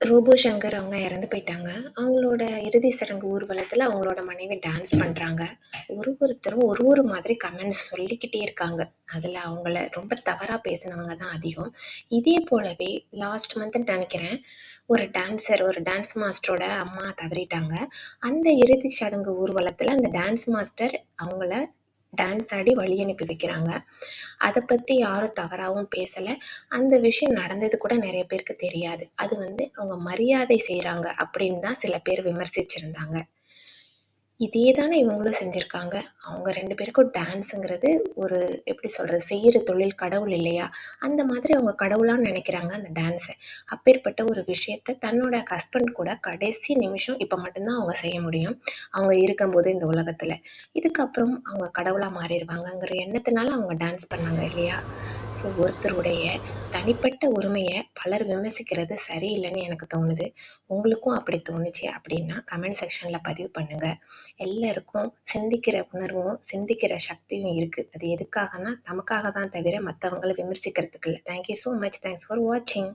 Robot Shankar அவங்க இறந்து போயிட்டாங்க. அவங்களோட இறுதி சடங்கு ஊர்வலத்தில் அவங்களோட மனைவி டான்ஸ் பண்ணுறாங்க ஒரு ஒருத்தரும் ஒரு ஒரு மாதிரி கமெண்ட்ஸ் சொல்லிக்கிட்டே இருக்காங்க. அதில் அவங்கள ரொம்ப தவறாக பேசினவங்க தான் அதிகம். இதே போலவே லாஸ்ட் மந்த்ன்னு நினைக்கிறேன் ஒரு டான்ஸர் ஒரு டான்ஸ் மாஸ்டரோட அம்மா தவறிட்டாங்க. அந்த இறுதி சடங்கு ஊர்வலத்தில் அந்த டான்ஸ் மாஸ்டர் அவங்கள டான்ஸ் ஆடி வழி அனுப்பி வைக்கிறாங்க. அதை பற்றி யாரும் தவறாகவும் பேசலை அந்த விஷயம் நடந்தது கூட நிறைய பேருக்கு தெரியாது. அது வந்து அவங்க மரியாதை செய்கிறாங்க அப்படின்னு தான் சில பேர் விமர்சிச்சிருந்தாங்க. இதே தானே இவங்களும் செஞ்சிருக்காங்க. அவங்க ரெண்டு பேருக்கும் டான்ஸுங்கிறது ஒரு எப்படி சொல்றது? செய்யற தொழில் கடவுள் இல்லையா? அந்த மாதிரி அவங்க கடவுளாக நினைக்கிறாங்க அந்த டான்ஸை அப்பேற்பட்ட ஒரு விஷயத்த தன்னோட ஹஸ்பண்ட் கூட கடைசி நிமிஷம் இப்போ மட்டும்தான் அவங்க செய்ய முடியும். அவங்க இருக்கும்போது இந்த உலகத்துல. இதுக்கப்புறம் அவங்க கடவுளா மாறிடுவாங்கங்கிற எண்ணத்தினால அவங்க டான்ஸ் பண்ணாங்க இல்லையா? ஸோ ஒருத்தருடைய தனிப்பட்ட உரிமையை பலர் விமர்சிக்கிறது சரியில்லைன்னு எனக்கு தோணுது. உங்களுக்கும் அப்படி தோணுச்சு அப்படின்னா கமெண்ட் செக்ஷனில் பதிவு பண்ணுங்கள் எல்லாருக்கும் சிந்திக்கிற உணர்வும், சிந்திக்கிற சக்தியும் இருக்கு. அது எதுக்காகன்னா, நமக்காக தான் தவிர மற்றவங்களை விமர்சிக்கிறதுக்கு இல்லை thank you much. Thanks for வாட்சிங்.